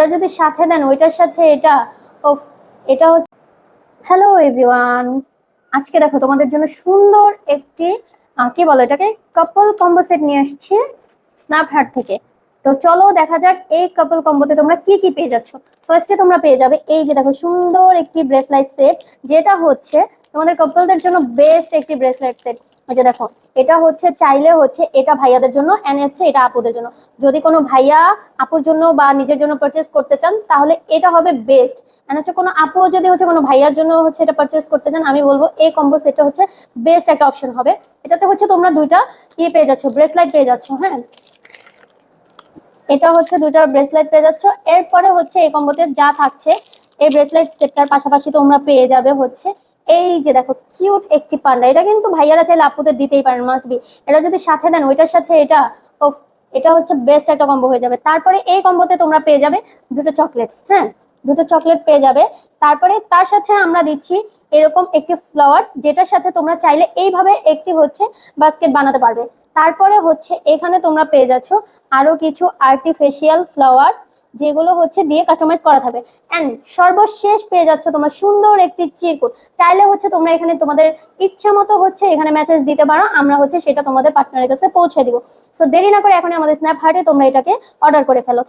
এটা যদি সাথে দেন, ওইটার সাথে এটা এটা হ্যালো এভরিওয়ান আজকে দেখো, তোমাদের জন্য সুন্দর একটি কি বলো এটাকে? কাপল কম্বো সেট নিয়ে আসছি স্ন্যাপহ্যাট থেকে। তো চলো দেখা যাক এই কাপল কম্বোতে তোমরা কি কি পেয়ে যাচ্ছ। ফার্স্টে তোমরা পেয়ে যাবে এই যে দেখো, সুন্দর একটি ব্রেসলাইট সেট যেটা হচ্ছে তোমাদের কাপলদের জন্য বেস্ট একটি ব্রেসলেট সেট যে দেখো, এটা হচ্ছে চাইলে হচ্ছে এটা ভাইয়াদের জন্য এন্ড হচ্ছে এটা আপুদের জন্য। যদি কোনো ভাইয়া আপুর জন্য বা নিজের জন্য পারচেস করতে চান, তাহলে এটা হবে বেস্ট এন্ড হচ্ছে কোনো আপু যদি হচ্ছে কোনো ভাইয়ার জন্য হচ্ছে এটা পারচেস করতে চান, আমি বলব এই কম্বো সেটটা হচ্ছে বেস্ট একটা অপশন হবে। এটাতে হচ্ছে তোমরা দুইটা ইয়ে পেয়ে যাচ্ছ ব্রেসলাইট পেয়ে যাচ্ছ হ্যাঁ? এটা হচ্ছে দুইটা ব্রেসলেট পেয়ে যাচ্ছ। এরপরে হচ্ছে এই কম্বোতে যা থাকছে, এই ব্রেসলেট সেটটার পাশাপাশি তোমরা পেয়ে যাবে হচ্ছে এই যে দেখো কিউট একটি পান্ডা এটা কিন্তু ভাইয়ারা চাইলে আপুদের দিতেই পারেন মাস্ট বি এটা যদি সাথে দেন ওইটার সাথে এটা উফ, এটা হচ্ছে বেস্ট একটা কম্বো হয়ে যাবে। তারপরে এই কম্বোতে তোমরা পেয়ে যাবে দুটো চকলেটস হ্যাঁ? দুটো চকলেট পেয়ে যাবে। তারপরে তার সাথে আমরা দিচ্ছি এরকম একটি ফ্লাওয়ার্স যেটার সাথে তোমরা চাইলে এইভাবে একটি হচ্ছে বাস্কেট বানাতে পারবে। তারপরে হচ্ছে এখানে তোমরা পেয়ে যাচ্ছ আরও কিছু আর্টিফিশিয়াল ফ্লাওয়ার্স যেগুলো হচ্ছে দিয়ে কাস্টমাইজ করা থাকবে। অ্যান্ড সর্বশেষ পেয়ে যাচ্ছ তোমার সুন্দর একটি চিরকুট। চাইলে হচ্ছে তোমরা এখানে তোমাদের ইচ্ছা মতো হচ্ছে এখানে মেসেজ দিতে পারো। আমরা হচ্ছে সেটা তোমাদের পার্টনারের কাছে পৌঁছে দিব। সো দেরি না করে এখন আমাদের স্ন্যাপ হার্টে তোমরা এটাকে অর্ডার করে ফেলো।